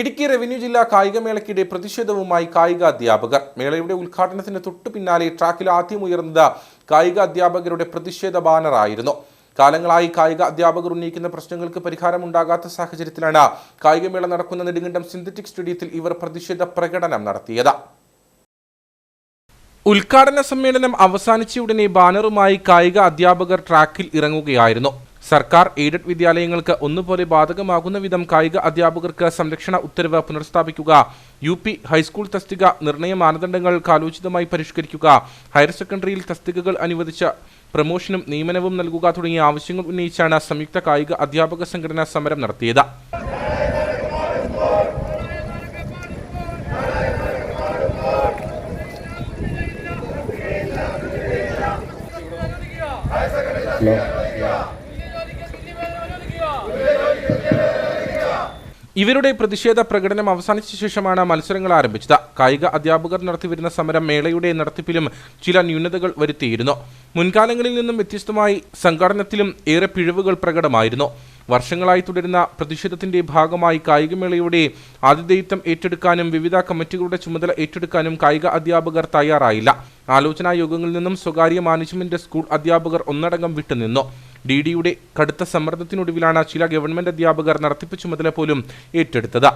Idukki revenue ജില്ലാ കായികമേളയ്ക്കിടെ പ്രതിഷേധവുമായി കായിക അധ്യാപകർ മേളയുടെ ഉദ്ഘാടനത്തിന് തൊട്ടു പിന്നാലെ ട്രാക്കിൽ ആദ്യം ഉയർന്നത് കായിക അധ്യാപകരുടെ പ്രതിഷേധ ബാനറായിരുന്നു. കാലങ്ങളായി കായിക അധ്യാപകർ ഉന്നയിക്കുന്ന പ്രശ്നങ്ങൾക്ക് പരിഹാരമുണ്ടാകാത്ത സാഹചര്യത്തിലാണ് കായികമേള നടക്കുന്ന നെടുങ്കണ്ടം സിന്തറ്റിക് സ്റ്റേഡിയത്തിൽ ഇവർ പ്രതിഷേധ പ്രകടനം നടത്തിയത്. ഉദ്ഘാടന സമ്മേളനം അവസാനിച്ച ഉടനെ ബാനറുമായി കായിക അധ്യാപകർ ട്രാക്കിൽ ഇറങ്ങുകയായിരുന്നു. സർക്കാർ എയ്ഡഡ് വിദ്യാലയങ്ങൾക്ക് ഒന്നുപോലെ ബാധകമാകുന്ന വിധം കായിക അധ്യാപകർക്ക് സംരക്ഷണ ഉത്തരവ് പുനഃസ്ഥാപിക്കുക യു പി ഹൈസ്കൂൾ തസ്തിക നിർണയ മാനദണ്ഡങ്ങൾ കാലോചിതമായി പരിഷ്കരിക്കുക ഹയർ സെക്കൻഡറിയിൽ തസ്തികകൾ അനുവദിച്ച പ്രമോഷനും നിയമനവും നൽകുക തുടങ്ങിയ ആവശ്യങ്ങൾ ഉന്നയിച്ചാണ് സംയുക്ത കായിക അധ്യാപക സംഘടന സമരം നടത്തിയത്. ഇവരുടെ പ്രതിഷേധ പ്രകടനം അവസാനിച്ച ശേഷമാണ് മത്സരങ്ങൾ ആരംഭിച്ചത്. കായിക അധ്യാപകർ നടത്തിവരുന്ന സമരം മേളയുടെ നടത്തിപ്പിലും ചില ന്യൂനതകൾ വരുത്തിയിരുന്നു. മുൻകാലങ്ങളിൽ നിന്നും വ്യത്യസ്തമായി സംഘടനത്തിലും ഏറെ പിഴവുകൾ പ്രകടമായിരുന്നു. വർഷങ്ങളായി തുടരുന്ന പ്രതിഷേധത്തിന്റെ ഭാഗമായി കായികമേളയുടെ ആതിഥേയത്വം ഏറ്റെടുക്കാനും വിവിധ കമ്മിറ്റികളുടെ ചുമതല ഏറ്റെടുക്കാനും കായിക അധ്യാപകർ തയ്യാറായില്ല. ആലോചനാ യോഗങ്ങളിൽ നിന്നും സ്വകാര്യ മാനേജ്മെന്റ് സ്കൂൾ അധ്യാപകർ ഒന്നടങ്കം വിട്ടുനിന്നു. ഡി ഡിയുടെ കടുത്ത സമ്മർദ്ദത്തിനൊടുവിലാണ് ചില ഗവൺമെന്റ് അധ്യാപകർ നടത്തിപ്പ് ചുമതല പോലും ഏറ്റെടുത്തത്.